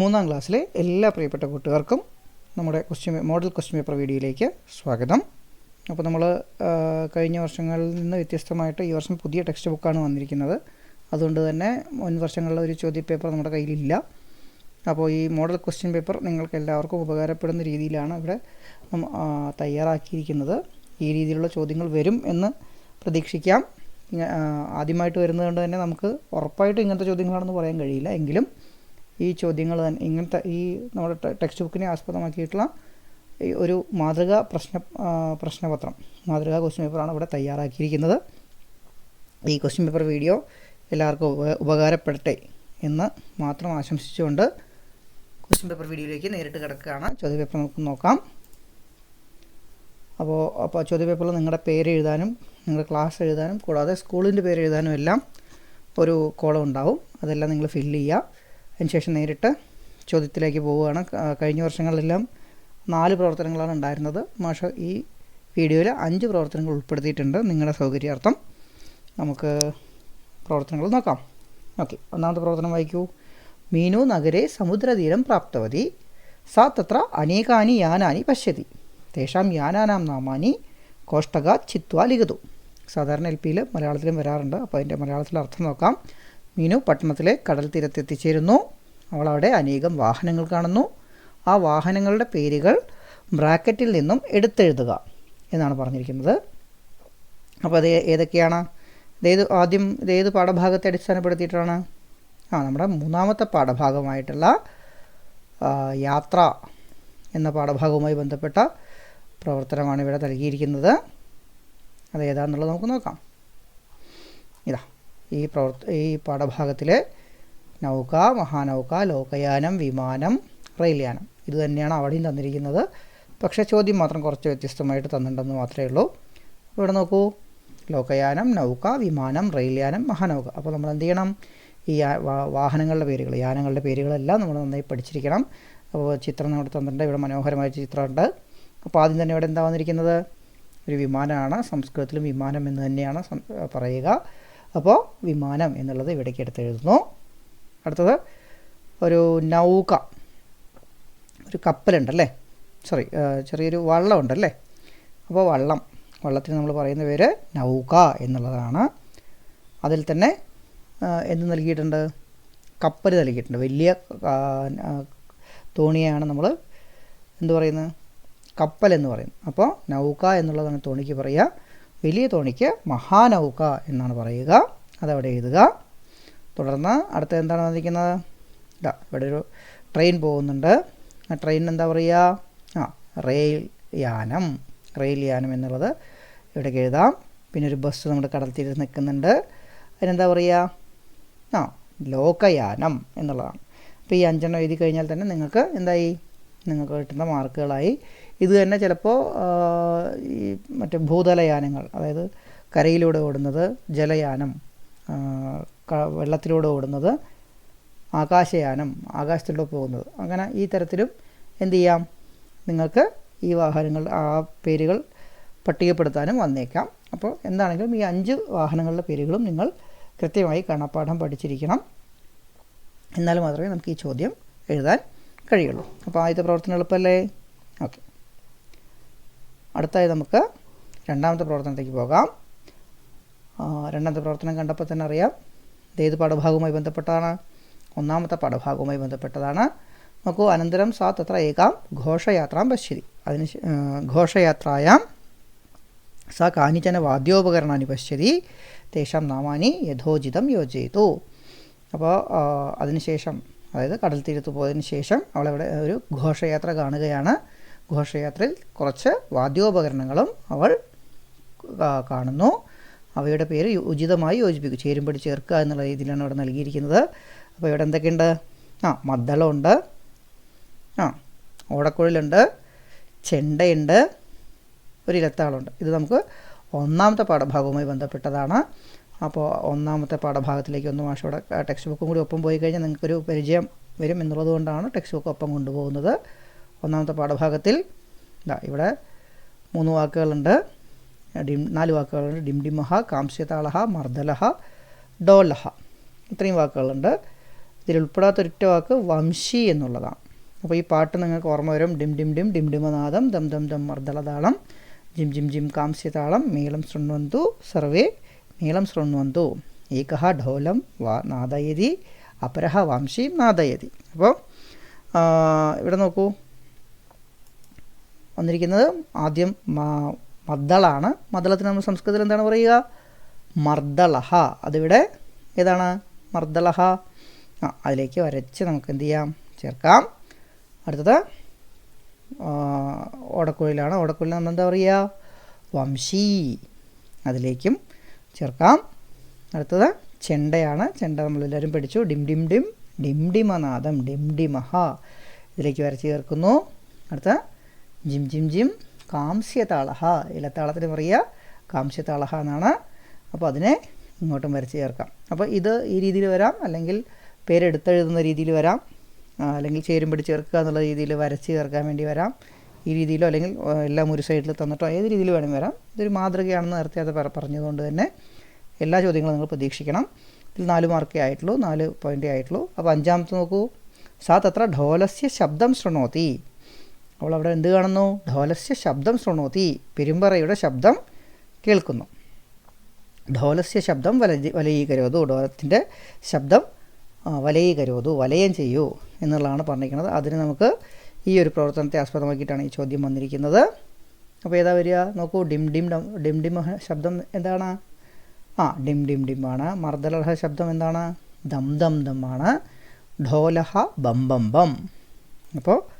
മൂന്നാം ക്ലാസ്സിലെ എല്ലാ പ്രിയപ്പെട്ട കൂട്ടുകാർക്കും നമ്മുടെ ക്വസ്റ്റ്യൻ മോഡൽ ക്വസ്റ്റ്യൻ പേപ്പർ വീഡിയോയിലേക്ക് സ്വാഗതം. അപ്പോൾ നമ്മൾ കഴിഞ്ഞ വർഷങ്ങളിൽ നിന്ന് വ്യത്യസ്തമായിട്ട് ഈ വർഷം പുതിയ ടെക്സ്റ്റ് ബുക്കാണ് വന്നിരിക്കുന്നത്. അതുകൊണ്ട് തന്നെ മുൻ വർഷങ്ങളിലെ ഒരു ചോദ്യപേപ്പർ നമ്മുടെ കയ്യിലില്ല. അപ്പോൾ ഈ മോഡൽ ക്വസ്റ്റ്യൻ പേപ്പർ നിങ്ങൾക്ക് എല്ലാവർക്കും ഉപകാരപ്പെടുന്ന രീതിയിലാണ് ഇവിടെ തയ്യാറാക്കിയിരിക്കുന്നത്. ഈ രീതിയിലുള്ള ചോദ്യങ്ങൾ വരും എന്ന് പ്രതീക്ഷിക്കാം. ആദ്യമായിട്ട് വരുന്നതുകൊണ്ട് തന്നെ നമുക്ക് ഉറപ്പായിട്ടും ഇങ്ങനത്തെ ചോദ്യങ്ങളാണെന്ന് പറയാൻ കഴിയില്ല. എങ്കിലും ഈ ചോദ്യങ്ങൾ തന്നെ ഇങ്ങനത്തെ ഈ നമ്മുടെ ടെക്സ്റ്റ് ബുക്കിനെ ആസ്പദമാക്കിയിട്ടുള്ള ഒരു മാതൃകാ പ്രശ്ന പ്രശ്നപത്രം മാതൃകാ ക്വസ്റ്റ്യൻ പേപ്പറാണ് ഇവിടെ തയ്യാറാക്കിയിരിക്കുന്നത്. ഈ ക്വസ്റ്റ്യൻ പേപ്പർ വീഡിയോ എല്ലാവർക്കും ഉപ- ഉപകാരപ്പെടട്ടെ എന്ന് മാത്രം ആശംസിച്ചുകൊണ്ട് ക്വസ്റ്റ്യൻ പേപ്പർ വീഡിയോയിലേക്ക് നേരിട്ട് കിടക്കുകയാണ്. ചോദ്യ പേപ്പർ നമുക്ക് നോക്കാം. അപ്പോൾ അപ്പോൾ ചോദ്യ പേപ്പറിൽ നിങ്ങളുടെ പേര് എഴുതാനും നിങ്ങളുടെ ക്ലാസ് എഴുതാനും കൂടാതെ സ്കൂളിന്റെ പേര് എഴുതാനും എല്ലാം ഒരു കോളം ഉണ്ടാവും. അതെല്ലാം നിങ്ങൾ ഫില്ല് ചെയ്യുക. അതിനുശേഷം നേരിട്ട് ചോദ്യത്തിലേക്ക് പോവുകയാണ്. കഴിഞ്ഞ വർഷങ്ങളിലെല്ലാം നാല് പ്രവർത്തനങ്ങളാണ് ഉണ്ടായിരുന്നത്. മാഷ ഈ വീഡിയോയിൽ അഞ്ച് പ്രവർത്തനങ്ങൾ ഉൾപ്പെടുത്തിയിട്ടുണ്ട് നിങ്ങളുടെ സൗകര്യാർത്ഥം. നമുക്ക് പ്രവർത്തനങ്ങൾ നോക്കാം. ഓക്കെ ഒന്നാമത്തെ പ്രവർത്തനം വായിക്കൂ. മീനു നഗരെ സമുദ്രതീരം പ്രാപ്തവതി. സാ തത്ര അനേകാനി യാനാനി പശ്യതി. തേഷാം യാനാനാം നാമാനി കോഷ്ടക ചിത്വ ലിഖതു. സാധാരണ എൽ പിയിൽ മലയാളത്തിലും വരാറുണ്ട്. അപ്പോൾ അതിന്റെ മലയാളത്തിലെ അർത്ഥം നോക്കാം. മീനു പട്ടണത്തിലെ കടൽ തീരത്തെത്തിച്ചേരുന്നു അവൾ അവിടെ അനേകം വാഹനങ്ങൾ കാണുന്നു. ആ വാഹനങ്ങളുടെ പേരുകൾ ബ്രാക്കറ്റിൽ നിന്നും എടുത്തെഴുതുക എന്നാണ് പറഞ്ഞിരിക്കുന്നത്. അപ്പോൾ അത് ഏതൊക്കെയാണ്? ഇതേത് ആദ്യം ഇതേത് പാഠഭാഗത്തെ അടിസ്ഥാനപ്പെടുത്തിയിട്ടാണ്? ആ നമ്മുടെ മൂന്നാമത്തെ പാഠഭാഗമായിട്ടുള്ള യാത്ര എന്ന പാഠഭാഗവുമായി ബന്ധപ്പെട്ട പ്രവർത്തനമാണ് ഇവിടെ നൽകിയിരിക്കുന്നത്. അത് ഏതാണെന്നുള്ളത് നമുക്ക് നോക്കാം. ഇതാ. ഈ പ്രവർത്ത ഈ പാഠഭാഗത്തിൽ നൗക മഹാനൗക ലോകയാനം വിമാനം റെയിൽയാനം. ഇത് തന്നെയാണ് അവിടെയും തന്നിരിക്കുന്നത്. പക്ഷേ ചോദ്യം മാത്രം കുറച്ച് വ്യത്യസ്തമായിട്ട് തന്നിട്ടുണ്ടെന്ന് മാത്രമേ ഉള്ളൂ. ഇവിടെ നോക്കൂ. ലോകയാനം നൗക വിമാനം റെയിൽയാനം മഹാനൗക. അപ്പോൾ നമ്മൾ എന്ത് ചെയ്യണം? ഈ വാഹനങ്ങളുടെ പേരുകൾ യാനങ്ങളുടെ പേരുകളെല്ലാം നമ്മൾ നന്നായി പഠിച്ചിരിക്കണം. അപ്പോൾ ചിത്രം നമ്മുടെ തന്നിട്ടുണ്ട്. ഇവിടെ മനോഹരമായ ചിത്രമുണ്ട്. അപ്പോൾ ആദ്യം തന്നെ ഇവിടെ എന്താ വന്നിരിക്കുന്നത്? ഒരു വിമാനമാണ്. സംസ്കൃതത്തിലും വിമാനം എന്ന് തന്നെയാണ് പറയുക. അപ്പോൾ വിമാനം എന്നുള്ളത് ഇവിടേക്ക് എടുത്ത് എഴുതുന്നു അടുത്തത് ഒരു നൗക ഒരു കപ്പലുണ്ടല്ലേ? സോറി ചെറിയൊരു വള്ളം ഉണ്ടല്ലേ അപ്പോൾ വള്ളം വള്ളത്തിന് നമ്മൾ പറയുന്ന പേര് നൗക എന്നുള്ളതാണ്. അതിൽ തന്നെ എന്ത് നൽകിയിട്ടുണ്ട്? കപ്പൽ നൽകിയിട്ടുണ്ട്. വലിയ തോണിയാണ് നമ്മൾ എന്ത് പറയുന്നത്? കപ്പൽ എന്ന് പറയും അപ്പോൾ നൗക എന്നുള്ളതാണ് തോണിക്ക് പറയുക. വലിയ തോണിക്ക് മഹാനൗക എന്നാണ് പറയുക. അതവിടെ എഴുതുക. തുടർന്ന് അടുത്ത എന്താണ് വന്നിരിക്കുന്നത്? ഇതാ ഇവിടെ ഒരു ട്രെയിൻ പോകുന്നുണ്ട്. ആ ട്രെയിൻ എന്താ പറയുക? ആ റെയിൽ യാനം. റെയിൽ യാനം എന്നുള്ളത് ഇവിടേക്ക് എഴുതാം. പിന്നെ ഒരു ബസ് നമ്മുടെ കടൽ തീരത്ത് നിൽക്കുന്നുണ്ട്. അതിനെന്താ പറയുക? ആ ലോകയാനം എന്നുള്ളതാണ്. അപ്പോൾ ഈ അഞ്ചെണ്ണം എഴുതി കഴിഞ്ഞാൽ തന്നെ നിങ്ങൾക്ക് എന്തായി? നിങ്ങൾക്ക് കിട്ടുന്ന മാർക്കുകളായി ഇത് തന്നെ ചിലപ്പോൾ ഈ മറ്റേ ഭൂതലയാനങ്ങൾ അതായത് കരയിലൂടെ ഓടുന്നത് ജലയാനം വെള്ളത്തിലൂടെ ഓടുന്നത് ആകാശയാനം ആകാശത്തിലൂടെ പോകുന്നത്. അങ്ങനെ ഈ തരത്തിലും എന്ത് ചെയ്യാം? നിങ്ങൾക്ക് ഈ വാഹനങ്ങൾ ആ പേരുകൾ പട്ടികപ്പെടുത്താനും വന്നേക്കാം. അപ്പോൾ എന്താണെങ്കിലും ഈ അഞ്ച് വാഹനങ്ങളുടെ പേരുകളും നിങ്ങൾ കൃത്യമായി കണപ്പാഠം പഠിച്ചിരിക്കണം. എന്നാൽ മാത്രമേ നമുക്ക് ഈ ചോദ്യം എഴുതാൻ കഴിയുള്ളൂ. അപ്പോൾ ആദ്യത്തെ പ്രവർത്തനം എളുപ്പമല്ലേ ഓക്കെ. അടുത്തായി നമുക്ക് രണ്ടാമത്തെ പ്രവർത്തനത്തേക്ക് പോകാം. രണ്ടാമത്തെ പ്രവർത്തനം കണ്ടപ്പോൾ തന്നെ അറിയാം. ഇത് ഏത് പാഠഭാഗവുമായി ബന്ധപ്പെട്ടതാണ്? ഒന്നാമത്തെ പാഠഭാഗവുമായി ബന്ധപ്പെട്ടതാണ്. നോക്കൂ അനന്തരം സാ തത്ര ഏകാം ഘോഷയാത്രാം പശ്യതി. അതിന് ഘോഷയാത്രായാം സ കാനിചന വാദ്യോപകരണാനി പശ്യതി തേഷാം നാമാനി യഥോചിതം യോജയിത്തു അപ്പോൾ അതിനുശേഷം അതായത് കടൽ തീരത്ത് പോയതിന് ശേഷം അവളവിടെ ഒരു ഘോഷയാത്ര കാണുകയാണ്. ഘോഷയാത്രയിൽ കുറച്ച് വാദ്യോപകരണങ്ങളും അവൾ കാണുന്നു. അവയുടെ പേര് ഉചിതമായി യോജിപ്പിക്കും ചേരുമ്പടി ചേർക്കുക എന്നുള്ള രീതിയിലാണ് ഇവിടെ നൽകിയിരിക്കുന്നത്. അപ്പോൾ ഇവിടെ എന്തൊക്കെയുണ്ട്? ആ മദ്ദളമുണ്ട്. ആ ഓടക്കുഴലുണ്ട്. ചെണ്ടയുണ്ട്. ഒരു ഇലത്താളുണ്ട് ഇത് നമുക്ക് ഒന്നാമത്തെ പാഠഭാഗവുമായി ബന്ധപ്പെട്ടതാണ്. അപ്പോൾ ഒന്നാമത്തെ പാഠഭാഗത്തിലേക്ക് ഒന്ന് മാഷോടെ ടെക്സ്റ്റ് ബുക്കും കൂടി ഒപ്പം പോയി കഴിഞ്ഞാൽ നിങ്ങൾക്കൊരു പരിചയം വരും എന്നുള്ളത് കൊണ്ടാണ് ടെക്സ്റ്റ് ബുക്ക് ഒപ്പം കൊണ്ടുപോകുന്നത്. ഒന്നാമത്തെ പാഠഭാഗത്തിൽ. ഇതാ ഇവിടെ മൂന്ന് വാക്കുകളുണ്ട്. ഡിം നാല് വാക്കുകളുണ്ട്. ഡിംഡിമഹ കാംസ്യതാളഹ മർദ്ദലഹ ഡോലഹ. ഇത്രയും വാക്കുകളുണ്ട്. ഇതിൽ ഉൾപ്പെടാത്ത ഒരൊറ്റ വാക്ക് വംശി എന്നുള്ളതാണ്. അപ്പോൾ ഈ പാട്ട് നിങ്ങൾക്ക് ഓർമ്മ വരും. ഡിം ഡിം ഡിം ഡിം ഡിമനാദം ദം ദം ദം മർദ്ദളതാളം ജിം ജിം ജിം കാംസ്യതാളം മേളം ശൃണ്വന്തു സർവേ മേളം ശൃണ്വന്തു ഏക ഢോലം വാ നാദയതി അപരഹ വംശി നാദയതി. അപ്പോൾ ഇവിടെ നോക്കൂ. വന്നിരിക്കുന്നത്. ആദ്യം മദ്ദളാണ്. മദ്ദളത്തിന് നമ്മൾ സംസ്കൃതത്തിൽ എന്താണ് പറയുക? മർദ്ദളഹ അതിവിടെ ഏതാണ്? മർദ്ദളഹ ആ അതിലേക്ക് വരച്ച് നമുക്ക് എന്ത് ചെയ്യാം? ചേർക്കാം. അടുത്തത് ഓടക്കുഴലാണ്. ഓടക്കുഴൽ നമ്മൾ എന്താ പറയുക? വംശി. അതിലേക്കും ചേർക്കാം. അടുത്തത് ചെണ്ടയാണ്. ചെണ്ട നമ്മളെല്ലാവരും പഠിച്ചു. ഡിം ഡിം ഡിം. ഡിം ഡിമനാദം ഡിം ഡിമഹ. ഇതിലേക്ക് വരച്ച് ചേർക്കുന്നു. അടുത്ത ജിം ജിം ജിം കാംസ്യതാളഹ. ഇലത്താളത്തിന് പറയുക കാംസ്യതാളഹ എന്നാണ്. അപ്പോൾ അതിനെ ഇങ്ങോട്ടും വരച്ച് ചേർക്കാം. അപ്പോൾ ഇത് ഈ രീതിയിൽ വരാം അല്ലെങ്കിൽ പേരെടുത്തെഴുതുന്ന രീതിയിൽ വരാം അല്ലെങ്കിൽ ചേരും പിടിച്ച് ചേർക്കുക എന്നുള്ള രീതിയിൽ വരച്ച് ചേർക്കാൻ വേണ്ടി വരാം. ഈ രീതിയിലോ അല്ലെങ്കിൽ എല്ലാം ഒരു സൈഡിൽ തന്നിട്ടോ ഏത് രീതിയിൽ വേണം വരാം. ഇതൊരു മാതൃകയാണെന്ന് നേരത്തെ അത് പറഞ്ഞതുകൊണ്ട് തന്നെ എല്ലാ ചോദ്യങ്ങളും നിങ്ങൾ പ്രതീക്ഷിക്കണം. ഇതിൽ നാല് മാർക്കേ ആയിട്ടുള്ളൂ നാല് പോയിന്റേ ആയിട്ടുള്ളൂ. അപ്പോൾ അഞ്ചാമത്തെ നോക്കൂ. സാ തത്ര ഢോലസ്യ ശബ്ദം ശൃണോതി. അവൾ അവിടെ എന്ത് കാണുന്നു? ഢോലസ്യ ശബ്ദം ശൃണോതി പെരുമ്പറയുടെ ശബ്ദം കേൾക്കുന്നു. ഢോലസ്യ ശബ്ദം വല വലയീകരോതു. ഢോലത്തിന്റെ ശബ്ദം വലയീകരോതു. വലയം ചെയ്യൂ എന്നുള്ളതാണ് പറഞ്ഞിരിക്കുന്നത്. അതിന് നമുക്ക് ഈ ഒരു പ്രവർത്തനത്തെ ആസ്പദമാക്കിയിട്ടാണ് ഈ ചോദ്യം വന്നിരിക്കുന്നത്. അപ്പോൾ ഏതാ വരിക? നോക്കൂ. ഡിം ഡിം ഡിം ഡിം ശബ്ദം എന്താണ്? ആ ഡിം ഡിം ഡിം ആണ്. മർദ്ദലഹ ശബ്ദം എന്താണ്? ദം ദം ദം ആണ്. ഢോലഹ ബം ബം ബം. അപ്പോൾ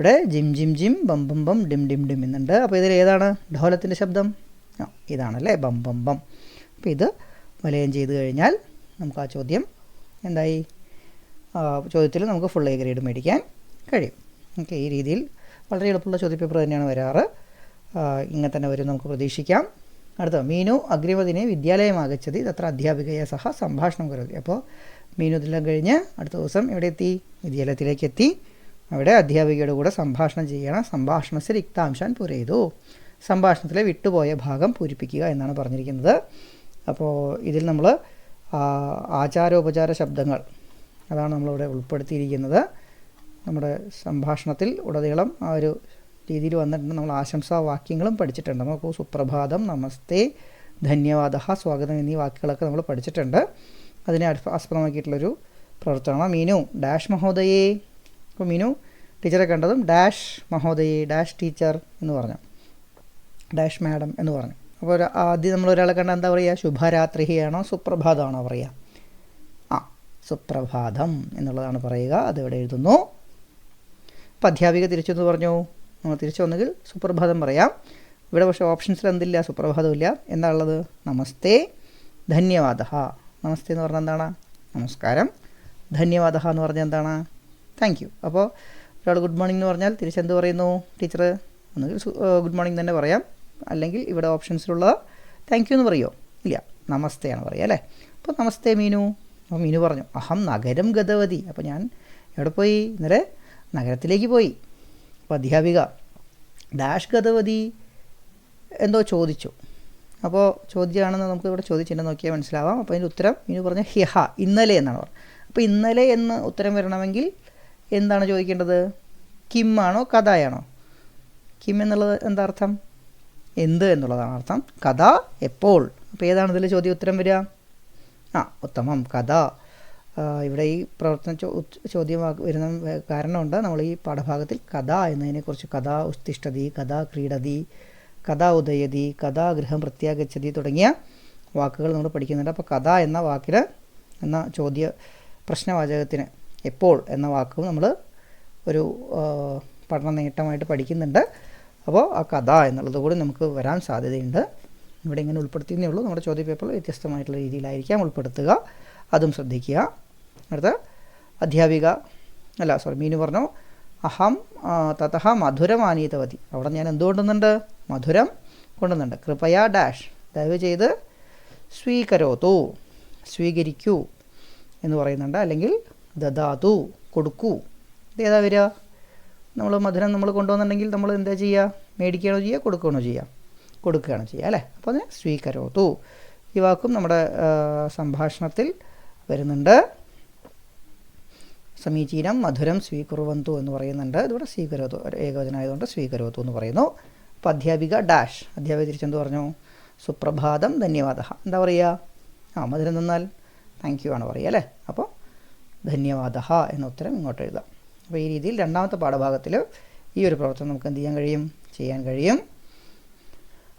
ഇവിടെ ജിം ജിം ജിം ബം ബം ബം ഡിം ഡിം ഡിം എന്നുണ്ട്. അപ്പോൾ ഇതിൽ ഏതാണ്? ഢോലത്തിന്റെ ശബ്ദം? ആ ഇതാണല്ലേ? ബം ബം ബം. അപ്പോൾ ഇത് വലയം ചെയ്ത് കഴിഞ്ഞാൽ നമുക്ക് ആ ചോദ്യം എന്തായി? ചോദ്യത്തിൽ നമുക്ക് ഫുൾ എ ഗ്രേഡ് മേടിക്കാൻ കഴിയും. ഓക്കെ ഈ രീതിയിൽ വളരെ എളുപ്പമുള്ള ചോദ്യപേപ്പർ തന്നെയാണ് വരാറ്. ഇങ്ങനെ തന്നെ വരും നമുക്ക് പ്രതീക്ഷിക്കാം. അടുത്ത മീനു അഗ്രിമതിനെ വിദ്യാലയം ആഗച്ചതി തത്ര അധ്യാപികയെ സഹ സംഭാഷണം കരുതി. അപ്പോൾ മീനു ഇതെല്ലാം കഴിഞ്ഞ് അടുത്ത ദിവസം എവിടെ എത്തി വിദ്യാലയത്തിലേക്ക് എത്തി. അവിടെ അധ്യാപികയുടെ കൂടെ സംഭാഷണം ചെയ്യണം. സംഭാഷണത്തിൽ രക്താംശാൻ പുരയതു. സംഭാഷണത്തിലെ വിട്ടുപോയ ഭാഗം പൂരിപ്പിക്കുക എന്നാണ് പറഞ്ഞിരിക്കുന്നത്. അപ്പോൾ ഇതിൽ നമ്മൾ ആചാരോപചാര ശബ്ദങ്ങൾ അതാണ് നമ്മളിവിടെ ഉൾപ്പെടുത്തിയിരിക്കുന്നത്. നമ്മുടെ സംഭാഷണത്തിൽ ഉടനീളം ആ ഒരു രീതിയിൽ വന്നിട്ടുണ്ട്. നമ്മൾ ആശംസാ വാക്യങ്ങളും പഠിച്ചിട്ടുണ്ട്. നമുക്ക് സുപ്രഭാതം നമസ്തേ ധന്യവാദ സ്വാഗതം എന്നീ വാക്കുകളൊക്കെ നമ്മൾ പഠിച്ചിട്ടുണ്ട്. അതിനെ ആസ്പദമാക്കിയിട്ടുള്ളൊരു പ്രവർത്തനമാണ്. മീനു ഡാഷ് മഹോദയേ. അപ്പോൾ മീനു ടീച്ചറെ കണ്ടതും ഡാഷ് മഹോദയി ഡാഷ് ടീച്ചർ എന്ന് പറഞ്ഞു. ഡാഷ് മാഡം എന്ന് പറഞ്ഞു. അപ്പോൾ ഒരു ആദ്യം നമ്മൾ ഒരാളെ കണ്ടാൽ എന്താ പറയുക ശുഭരാത്രിയാണോ? സുപ്രഭാതമാണോ പറയുക ആ സുപ്രഭാതം എന്നുള്ളതാണ് പറയുക. അതിവിടെ എഴുതുന്നു. അപ്പം അധ്യാപിക തിരിച്ചെന്ന് പറഞ്ഞു. നമ്മൾ തിരിച്ചു വന്നെങ്കിൽ സുപ്രഭാതം പറയാം. ഇവിടെ പക്ഷേ ഓപ്ഷൻസിൽ എന്തില്ല? സുപ്രഭാതമില്ല. എന്താ ഉള്ളത് നമസ്തേ ധന്യവാദ നമസ്തേ എന്ന് പറഞ്ഞാൽ എന്താണ്? നമസ്കാരം. ധന്യവാദ എന്ന് പറഞ്ഞാൽ എന്താണ്? താങ്ക് യു അപ്പോൾ ഒരാൾ ഗുഡ് മോർണിംഗ് എന്ന് പറഞ്ഞാൽ തിരിച്ചെന്ത് പറയുന്നു? ടീച്ചർ ഒന്നുകിൽ ഗുഡ് മോർണിംഗ് തന്നെ പറയാം. അല്ലെങ്കിൽ ഇവിടെ ഓപ്ഷൻസിലുള്ള താങ്ക് യു എന്ന് പറയുമോ ഇല്ല നമസ്തേയാണ് പറയുക അല്ലേ? അപ്പോൾ നമസ്തേ മീനു. അപ്പോൾ മീനു പറഞ്ഞു അഹം നഗരം ഗതവതി. അപ്പോൾ ഞാൻ എവിടെ പോയി? ഇന്നലെ നഗരത്തിലേക്ക് പോയി. അപ്പോൾ അധ്യാപിക ഡാഷ് ഗതവതി എന്തോ ചോദിച്ചു. അപ്പോൾ ചോദ്യമാണെന്ന് നമുക്ക് ഇവിടെ ചോദിച്ചിട്ട് നോക്കിയാൽ മനസ്സിലാവാം. അപ്പോൾ അതിന്റെ ഉത്തരം മീനു പറഞ്ഞ ഹിഹ ഇന്നലെ എന്നാണ് പറഞ്ഞത്. അപ്പോൾ ഇന്നലെ എന്ന് ഉത്തരം വരണമെങ്കിൽ എന്താണ് ചോദിക്കേണ്ടത്? കിം ആണോ കഥയാണോ? കിം എന്നുള്ളത് എന്താ അർത്ഥം? എന്ത് എന്നുള്ളതാണ് അർത്ഥം. കഥ എപ്പോൾ? അപ്പോൾ ഏതാണ് ഇതിൽ ചോദ്യം ഉത്തരം വരിക? ആ ഉത്തമം. കഥ. ഇവിടെ ഈ പ്രവർത്തന ചോദ്യം വരുന്ന കാരണമുണ്ട്. നമ്മൾ ഈ പാഠഭാഗത്തിൽ കഥ എന്നതിനെക്കുറിച്ച് കഥ ഉസ്തിഷ്ഠതി കഥ ക്രീഡതി കഥ ഉദയതി കഥ ഗൃഹം പ്രത്യാഗച്ഛതി തുടങ്ങിയ വാക്കുകൾ നമ്മൾ പഠിക്കുന്നുണ്ട്. അപ്പോൾ കഥ എന്ന വാക്കിന് എന്ന ചോദ്യ പ്രശ്നവാചകത്തിന് എപ്പോൾ എന്ന വാക്കും നമ്മൾ ഒരു പഠന നേട്ടമായിട്ട് പഠിക്കുന്നുണ്ട്. അപ്പോൾ ആ കഥ എന്നുള്ളത് കൂടി നമുക്ക് വരാൻ സാധ്യതയുണ്ട്. ഇവിടെ ഇങ്ങനെ ഉൾപ്പെടുത്തിയെന്നേ ഉള്ളൂ. നമ്മുടെ ചോദ്യ പേപ്പർ വ്യത്യസ്തമായിട്ടുള്ള രീതിയിലായിരിക്കാം ഉൾപ്പെടുത്തുക. അതും ശ്രദ്ധിക്കുക. അടുത്ത അധ്യാപിക അല്ല സോറി മീനു പറഞ്ഞു. അഹം തതഹ മധുരം ആനീതവതി അവിടെ ഞാൻ എന്ത് കൊണ്ടുവന്നുണ്ട് മധുരം കൊണ്ടുവന്നുണ്ട് കൃപയാ ഡാഷ്. ദയവ് ചെയ്ത് സ്വീകരോത്തു സ്വീകരിക്കൂ എന്ന് പറയുന്നുണ്ട്. അല്ലെങ്കിൽ ദദാതു കൊടുക്കൂ. ഇത് ഏതാ വരിക? നമ്മൾ മധുരം നമ്മൾ കൊണ്ടുവന്നിട്ടുണ്ടെങ്കിൽ നമ്മൾ എന്താ ചെയ്യുക? മേടിക്കുകയാണോ ചെയ്യുക? കൊടുക്കുകയാണോ ചെയ്യുക? കൊടുക്കുകയാണ് ചെയ്യുക അല്ലേ? അപ്പോൾ അതിന് സ്വീകരോത്തു ഈ വാക്കും നമ്മുടെ സംഭാഷണത്തിൽ വരുന്നുണ്ട്. സമീചീനം മധുരം സ്വീകുറുവന്തു എന്ന് പറയുന്നുണ്ട്. ഇതിവിടെ സ്വീകരോത്തു ഏകവചനമായതുകൊണ്ട് സ്വീകരോത്തു എന്ന് പറയുന്നു. അപ്പോൾ അധ്യാപിക ഡാഷ് അധ്യാപിക തിരിച്ചെന്ത് പറഞ്ഞു? സുപ്രഭാതം ധന്യവാദ. എന്താ പറയുക? ആ മധുരം തന്നാൽ താങ്ക് യു ആണ് പറയുക അല്ലേ? അപ്പോൾ ധന്യവാദ എന്ന ഉത്തരം ഇങ്ങോട്ട് എഴുതാം. അപ്പോൾ ഈ രീതിയിൽ രണ്ടാമത്തെ പാഠഭാഗത്തിൽ ഈ ഒരു പ്രവർത്തനം നമുക്ക് എന്ത് ചെയ്യാൻ കഴിയും? ചെയ്യാൻ കഴിയും.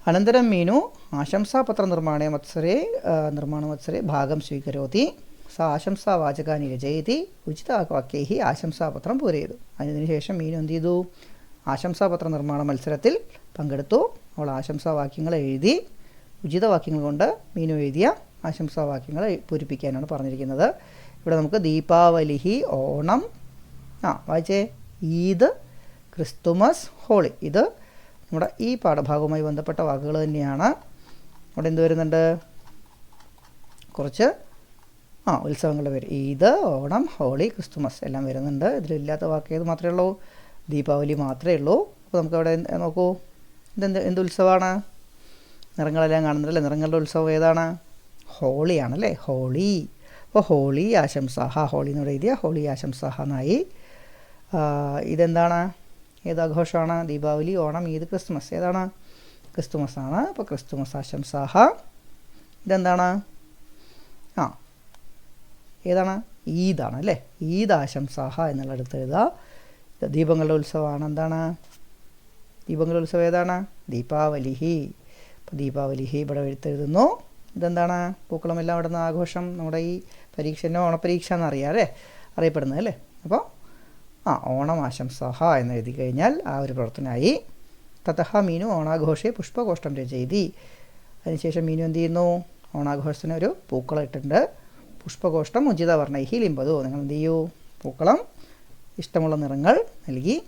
അനന്തരം മീനു ആശംസാപത്ര നിർമ്മാണേ മത്സരേ നിർമ്മാണ മത്സരേ ഭാഗം സ്വീകരോതി സ ആശംസാവാചകാനി രചയതി ഉചിതവാക്യൈ ആശംസാപത്രം പൂരയിതു. അതിനുശേഷം മീനു എന്ത് ചെയ്തു? ആശംസാപത്ര നിർമ്മാണ മത്സരത്തിൽ പങ്കെടുത്തു. അവൾ ആശംസാവാക്യങ്ങൾ എഴുതി ഉചിതവാക്യങ്ങൾ കൊണ്ട് മീനു എഴുതിയ ആശംസാവാക്യങ്ങൾ പൂരിപ്പിക്കാനാണ് പറഞ്ഞിരിക്കുന്നത്. ഇവിടെ നമുക്ക് ദീപാവലി ഓണം. ആ വായിച്ചേ. ഈദ് ക്രിസ്തുമസ് ഹോളി. ഇത് നമ്മുടെ ഈ പാഠഭാഗവുമായി ബന്ധപ്പെട്ട വാക്കുകൾ തന്നെയാണ്. അവിടെ എന്ത് വരുന്നുണ്ട്? കുറച്ച് ആ ഉത്സവങ്ങളുടെ പേര്. ഈദ് ഓണം ഹോളി ക്രിസ്തുമസ് എല്ലാം വരുന്നുണ്ട്. ഇതിലില്ലാത്ത വാക്ക് ഏത് മാത്രമേ ഉള്ളൂ? ദീപാവലി മാത്രമേ ഉള്ളൂ. അപ്പോൾ നമുക്ക് അവിടെ നോക്കൂ. ഇതെന്ത് എന്ത് ഉത്സവമാണ്? നിറങ്ങളെല്ലാം കാണുന്നുണ്ടല്ലേ? നിറങ്ങളുടെ ഉത്സവം ഏതാണ്? ഹോളിയാണല്ലേ? ഹോളി. അപ്പോൾ ഹോളി ആശംസാഹ ഹോളി എന്ന് എഴുതിയ ഹോളി ആശംസ എന്നായി ഇതെന്താണ്? ഏതാഘോഷമാണ് ദീപാവലി ഓണം ഈദ് ക്രിസ്മസ് ഏതാണ്? ക്രിസ്തുമസ് ആണ് അപ്പോൾ ക്രിസ്തുമസ് ആശംസാഹ. ഇതെന്താണ്? ആ ഏതാണ്? ഈദാണ് അല്ലേ? ഈദ് ആശംസാഹ എന്നുള്ള അടുത്ത് എഴുതുക ദീപങ്ങളുടെ ഉത്സവമാണ്. എന്താണ്? ദീപങ്ങളുടെ ഉത്സവം ഏതാണ്? ദീപാവലിഹി അപ്പോൾ ദീപാവലിഹി ഇവിടെ എഴുത്തെഴുതുന്നു. ഇതെന്താണ്? പൂക്കളമെല്ലാം ഇവിടുന്ന് ആഘോഷം. നമ്മുടെ ഈ പരീക്ഷന്റെ ഓണപരീക്ഷ എന്നറിയാം അല്ലേ? അറിയപ്പെടുന്നത് അല്ലേ? അപ്പോൾ ആ ഓണം ആശംസഹ എന്ന് എഴുതി കഴിഞ്ഞാൽ ആ ഒരു പ്രവർത്തനമായി. തതഹ മീനു ഓണാഘോഷെ പുഷ്പകോഷ്ടം രചയിതി. അതിനുശേഷം മീനു എന്ത് ചെയ്യുന്നു? ഓണാഘോഷത്തിന് ഒരു പൂക്കളം ഇട്ടിട്ടുണ്ട്. പുഷ്പകോഷ്ടം ഉചിത വർണൈഹി ലിമ്പതു നിങ്ങൾ എന്ത് ചെയ്യൂ? പൂക്കളം ഇഷ്ടമുള്ള നിറങ്ങൾ നൽകി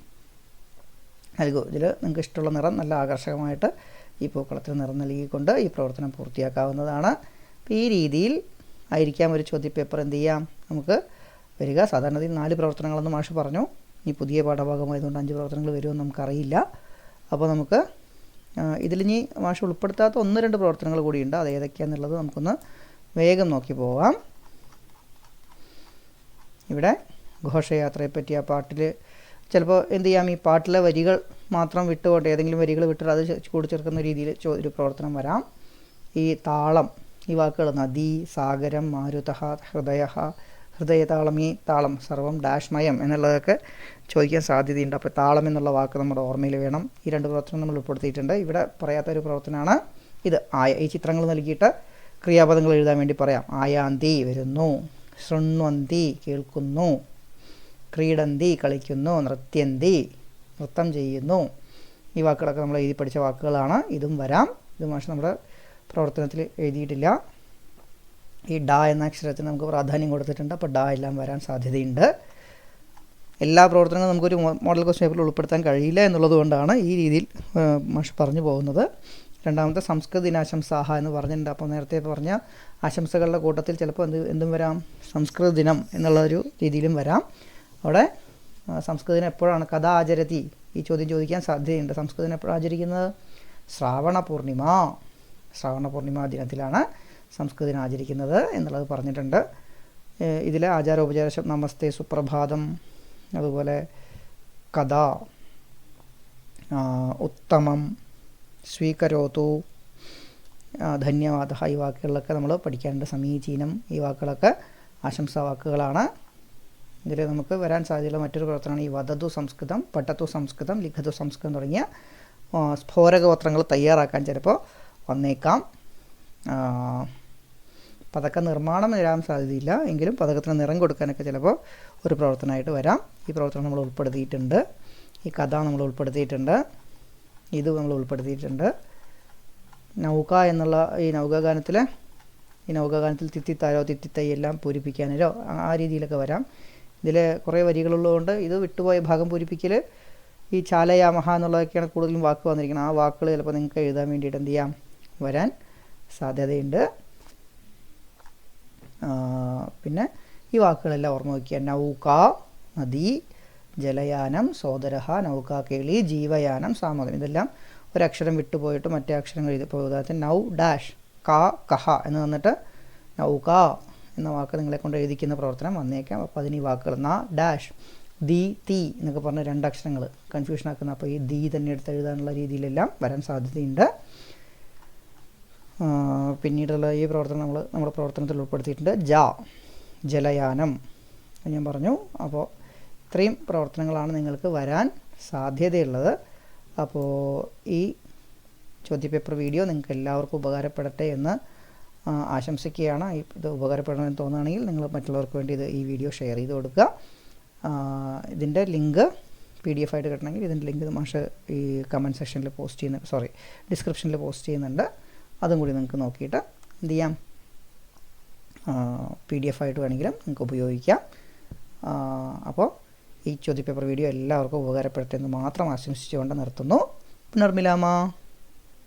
നൽകൂ. ഇതിൽ നിങ്ങൾക്ക് ഇഷ്ടമുള്ള നിറം നല്ല ആകർഷകമായിട്ട് ഈ പൂക്കളത്തിന് നിറം നൽകിക്കൊണ്ട് ഈ പ്രവർത്തനം പൂർത്തിയാക്കാവുന്നതാണ്. അപ്പോൾ ഈ രീതിയിൽ ആയിരിക്കാം ഒരു ചോദ്യപേപ്പർ എന്ത് ചെയ്യാം? നമുക്ക് വരിക. സാധാരണത്തിൽ നാല് പ്രവർത്തനങ്ങളെന്ന് മാഷ് പറഞ്ഞു. ഈ പുതിയ പാഠഭാഗമായതുകൊണ്ട് അഞ്ച് പ്രവർത്തനങ്ങൾ വരുമെന്ന് നമുക്കറിയില്ല. അപ്പോൾ നമുക്ക് ഇതിലിനി മാഷ് ഉൾപ്പെടുത്താത്ത ഒന്ന് രണ്ട് പ്രവർത്തനങ്ങൾ കൂടിയുണ്ട്. അത് ഏതൊക്കെയാണെന്നുള്ളത് നമുക്കൊന്ന് വേഗം നോക്കി പോവാം. ഇവിടെ ഘോഷയാത്രയെ പറ്റി ആ പാട്ടിൽ ചിലപ്പോൾ എന്ത് ചെയ്യാം? ഈ പാട്ടിലെ വരികൾ മാത്രം വിട്ടുകൊണ്ട് ഏതെങ്കിലും വരികൾ വിട്ടിട്ട് അത് കൂടി ചേർക്കുന്ന രീതിയിൽ ഒരു പ്രവർത്തനം വരാം. ഈ താളം ഈ വാക്കുകൾ നദി സാഗരം മാരുത ഹൃദയ ഹൃദയതാളം ഈ താളം സർവം ഡാഷ്മയം എന്നുള്ളതൊക്കെ ചോദിക്കാൻ സാധ്യതയുണ്ട്. അപ്പോൾ താളം എന്നുള്ള വാക്ക് നമ്മുടെ ഓർമ്മയിൽ വേണം. ഈ രണ്ട് പ്രവർത്തനം നമ്മൾ ഉൾപ്പെടുത്തിയിട്ടുണ്ട്. ഇവിടെ പറയാത്ത ഒരു പ്രവർത്തനമാണ് ഇത്. ആയ ഈ ചിത്രങ്ങൾ നൽകിയിട്ട് ക്രിയാപദങ്ങൾ എഴുതാൻ വേണ്ടി പറയാം. ആയാന്തി വരുന്നു ശൃണ്വന്തി കേൾക്കുന്നു ക്രീഡന്തി കളിക്കുന്നു നൃത്യന്തി നൃത്തം ചെയ്യുന്നു. ഈ വാക്കുകളൊക്കെ നമ്മൾ എഴുതി പഠിച്ച വാക്കുകളാണ്. ഇതും വരാം. ഇത് മാഷ് നമ്മുടെ പ്രവർത്തനത്തിൽ എഴുതിയിട്ടില്ല. ഈ ഡ എന്ന അക്ഷരത്തിന് നമുക്ക് പ്രാധാന്യം കൊടുത്തിട്ടുണ്ട്. അപ്പോൾ ഡ എല്ലാം വരാൻ സാധ്യതയുണ്ട്. എല്ലാ പ്രവർത്തനങ്ങളും നമുക്കൊരു മോഡൽ ക്വസ്റ്റ്യൻ പേപ്പറിൽ ഉൾപ്പെടുത്താൻ കഴിയില്ല എന്നുള്ളത് കൊണ്ടാണ് ഈ രീതിയിൽ മാഷ് പറഞ്ഞു പോകുന്നത്. രണ്ടാമത്തെ സംസ്കൃത ദിനാശംസാഹ എന്ന് പറഞ്ഞിട്ടുണ്ട്. അപ്പോൾ നേരത്തെ പറഞ്ഞ ആശംസകളുടെ കൂട്ടത്തിൽ ചിലപ്പോൾ എന്ത് എന്തും വരാം. സംസ്കൃത ദിനം എന്നുള്ള ഒരു രീതിയിലും വരാം. അവിടെ സംസ്കൃത ദിനം എപ്പോഴാണ് കഥ ആചരത്തി? ഈ ചോദ്യം ചോദിക്കാൻ സാധ്യതയുണ്ട്. സംസ്കൃത എപ്പോഴാണ് ആചരിക്കുന്നത്? ശ്രാവണ പൂർണിമ. ശ്രാവണ പൂർണിമ ദിനത്തിലാണ് സംസ്കൃത ദിനം ആചരിക്കുന്നത് എന്നുള്ളത് പറഞ്ഞിട്ടുണ്ട്. ഇതിലെ ആചാരോപചാര നമസ്തേ സുപ്രഭാതം അതുപോലെ കഥ ഉത്തമം സ്വീകരോതു ധന്യവാദ ഈ വാക്കുകളിലൊക്കെ നമ്മൾ പഠിക്കാനുണ്ട് സമീചീനം ഈ വാക്കുകളൊക്കെ ആശംസാ വാക്കുകളാണ് ഇതിൽ നമുക്ക് വരാൻ സാധ്യതയുള്ള മറ്റൊരു പ്രവർത്തനമാണ് ഈ വധതു സംസ്കൃതം പട്ടത്തു സംസ്കൃതം ലിഖതു സംസ്കൃതം തുടങ്ങിയ സ്ഫോരകപത്രങ്ങൾ തയ്യാറാക്കാൻ ചിലപ്പോൾ വന്നേക്കാം. പതക്ക നിർമ്മാണം വരാൻ സാധ്യതയില്ല. എങ്കിലും പതക്കത്തിന് നിറം കൊടുക്കാനൊക്കെ ചിലപ്പോൾ ഒരു പ്രവർത്തനമായിട്ട് വരാം. ഈ പ്രവർത്തനം നമ്മൾ ഉൾപ്പെടുത്തിയിട്ടുണ്ട്. ഈ കഥ നമ്മൾ ഉൾപ്പെടുത്തിയിട്ടുണ്ട്. ഇത് നമ്മൾ ഉൾപ്പെടുത്തിയിട്ടുണ്ട്. നൗക എന്നുള്ള ഈ നൗക ഗാനത്തിലെ ഈ നൗക ഗാനത്തിൽ തിത്തിത്താരോ തിത്തിത്തൈ എല്ലാം പൂരിപ്പിക്കാനോ ആ രീതിയിലൊക്കെ വരാം. ഇതിൽ കുറേ വരികളുള്ളതുകൊണ്ട് ഇത് വിട്ടുപോയ ഭാഗം പൂരിപ്പിക്കൽ ഈ ചാലയാമഹ എന്നുള്ളതൊക്കെയാണ് കൂടുതലും വാക്ക് വന്നിരിക്കുന്നത്. ആ വാക്കുകൾ ചിലപ്പോൾ നിങ്ങൾക്ക് എഴുതാൻ വേണ്ടിയിട്ട് എന്ത് ചെയ്യാം? വരാൻ സാധ്യതയുണ്ട്. പിന്നെ ഈ വാക്കുകളെല്ലാം ഓർമ്മ വയ്ക്കുക. നൗക നദി ജലയാനം സോദരഹ നൗക കേളി ജീവയാനം സാമതം ഇതെല്ലാം ഒരക്ഷരം വിട്ടുപോയിട്ട് മറ്റേ അക്ഷരങ്ങൾ എഴുതി ഇപ്പോൾ ഉദാഹരണത്തിന് നൗ ഡാഷ് കാ കഹ എന്ന് തന്നിട്ട് നൗക എന്ന വാക്ക് നിങ്ങളെ കൊണ്ട് എഴുതിക്കുന്ന പ്രവർത്തനം വന്നേക്കാം. അപ്പോൾ അതിന് ഈ വാക്കുകൾ ന ഡാഷ് ദി തി എന്നൊക്കെ പറഞ്ഞ രണ്ട് അക്ഷരങ്ങൾ കൺഫ്യൂഷൻ ആക്കുന്ന അപ്പോൾ ഈ ദി തന്നെ എടുത്ത് എഴുതാനുള്ള രീതിയിലെല്ലാം വരാൻ സാധ്യതയുണ്ട്. പിന്നീടുള്ള ഈ പ്രവർത്തനം നമ്മൾ നമ്മുടെ പ്രവർത്തനത്തിൽ ഉൾപ്പെടുത്തിയിട്ടുണ്ട്. ജ ജലയാനം ഞാൻ പറഞ്ഞു. അപ്പോൾ ഇത്രയും പ്രവർത്തനങ്ങളാണ് നിങ്ങൾക്ക് വരാൻ സാധ്യതയുള്ളത്. അപ്പോൾ ഈ ചോദ്യപേപ്പർ വീഡിയോ നിങ്ങൾക്ക് എല്ലാവർക്കും ഉപകാരപ്പെടട്ടെ എന്ന് ആശംസിക്കുകയാണ്. ഇത് ഉപകാരപ്പെടണമെന്ന് തോന്നുകയാണെങ്കിൽ നിങ്ങൾ മറ്റുള്ളവർക്ക് വേണ്ടി ഇത് ഈ വീഡിയോ ഷെയർ ചെയ്ത് കൊടുക്കുക. ഇതിന്റെ ലിങ്ക് പി ഡി എഫ് ആയിട്ട് കിട്ടണമെങ്കിൽ ഇതിന്റെ ലിങ്ക് മാഷ് ഈ കമന്റ് സെക്ഷനിൽ പോസ്റ്റ് ചെയ്യുന്ന സോറി ഡിസ്ക്രിപ്ഷനിൽ പോസ്റ്റ് ചെയ്യുന്നുണ്ട്. അതും കൂടി നിങ്ങൾക്ക് നോക്കിയിട്ട് എന്ത് ചെയ്യാം? പി ഡി എഫ് ആയിട്ട് വേണമെങ്കിലും നിങ്ങൾക്ക് ഉപയോഗിക്കാം. അപ്പോൾ ഈ ചോദ്യപേപ്പർ വീഡിയോ എല്ലാവർക്കും ഉപകാരപ്പെടട്ടെ എന്ന് മാത്രം ആശംസിച്ചുകൊണ്ട് നിർത്തുന്നു. പുനർമിലാമ.